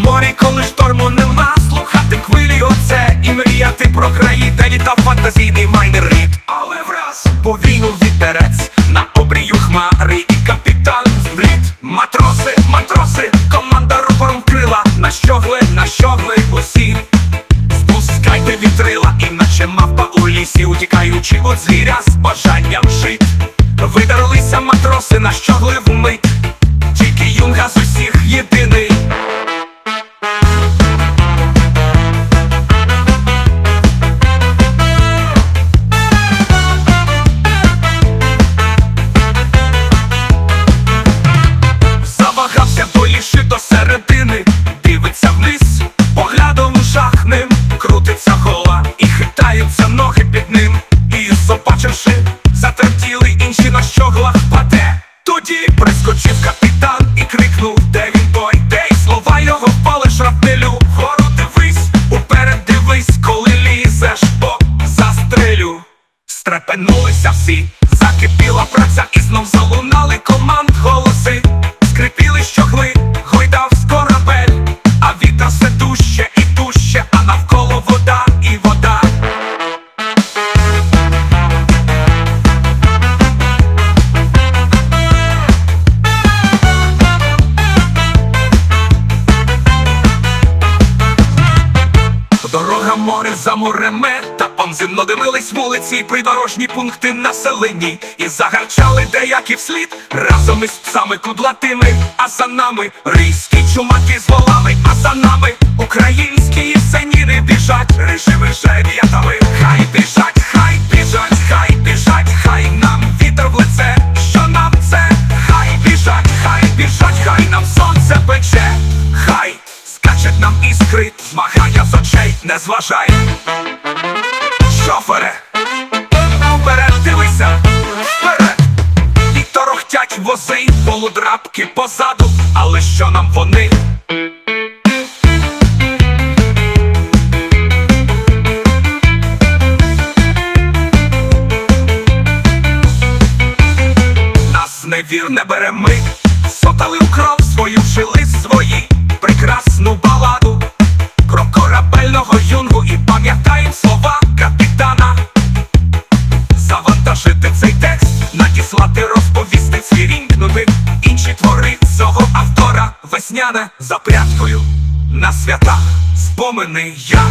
морі, коли шторму нема, слухати хвилі оце і мріяти про краї, де літа фантазійний майнер рід. Але враз повійну вітерець на обрію хмари і капітан зблід Матроси, матроси, команда рупором крила, на щогли, на щогли усі Спускайте вітрила, іначе мавпа у лісі, утікаючи от звіря з бажанням жить. Підскочив капітан і крикнув, де він той, де слова його впали шрапнелю. Вгору дивись, уперед дивись, коли лізеш, бо застрелю. Стрепенулися всі, море за морем та понзинно дивились вулиці і придорожні пункти населені. І загарчали деякі вслід. Разом із псами кудлатими, а за нами рійські чумаки з волами, а за нами українські не зважай. Шофере, вперед дивися, вперед. І торохтять вози, полудрабки позаду, але що нам вони? Нас невір не бере ми, сотали у кров свою вшили свої прекрасну весняне за прядкою на святах спомини я.